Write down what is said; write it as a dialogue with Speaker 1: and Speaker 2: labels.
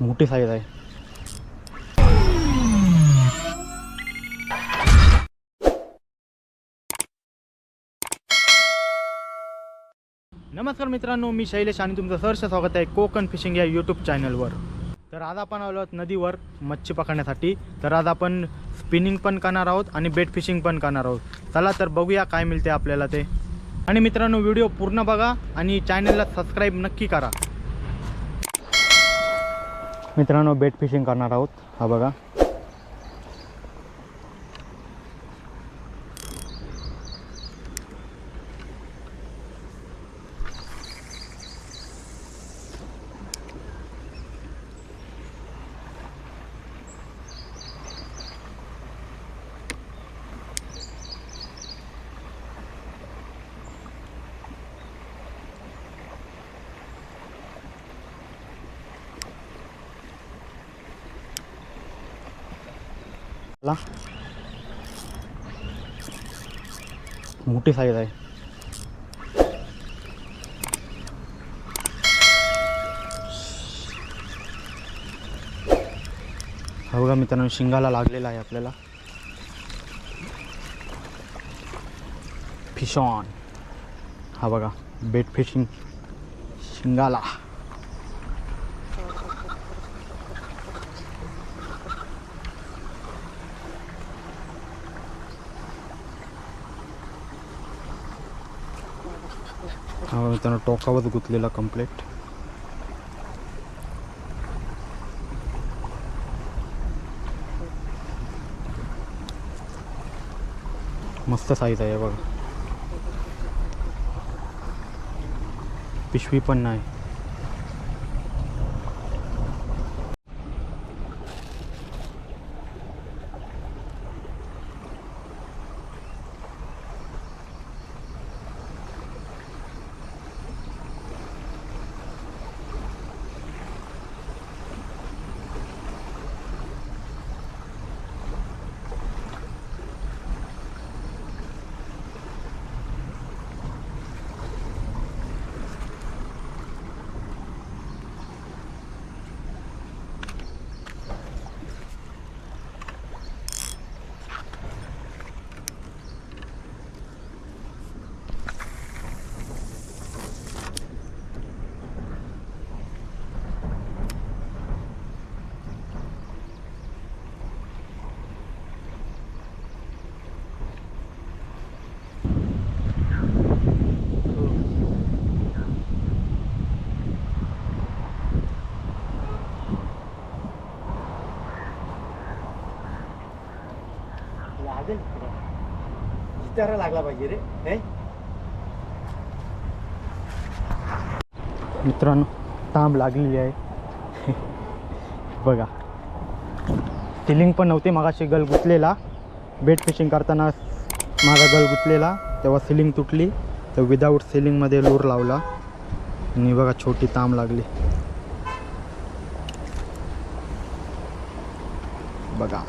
Speaker 1: मोठी साईज आहे. नमस्कार मित्रांनो मी शैलेश आणि तुमचं सहर्ष स्वागत आहे कोकण फिशिंग या यूट्यूब चॅनलवर तर आज आपण आलो आहोत नदीवर मच्छी पकडण्यासाठी. तर आज आपण स्पिनिंग पण करणार आहोत आणि बेट फिशिंग पण करणार आहोत. चला तर बघूया काय मिळते आपल्याला ते. आणि मित्रांनो व्हिडिओ पूर्ण बघा आणि चॅनलला सबस्क्राईब नक्की करा. मित्रांनो बेट फिशिंग करणार आहोत. हा बघा. ला मोठी साईज आहे हा बघा मित्रांनो शिंगाला लागलेला आहे आपल्याला. फिशॉन हा बघा बेट फिशिंग शिंगाला. हा मित्रांनो टोकावर गुंतलेला कंप्लीट मस्त साईज आहे बघा. पिशवी पण नाही
Speaker 2: लागेल जितारा लागला पाहिजे रे
Speaker 1: मित्रांनो तांब लागलेली आहे. बघा. सिलिंग पण नव्हती मागाशी गल गुतलेला. बेट फिशिंग करताना माझा गल गुतलेला. तेव्हा सिलिंग तुटली. तर विदाऊट सिलिंगमध्ये लूर लावला. आणि बघा छोटी तांब लागली. बघा.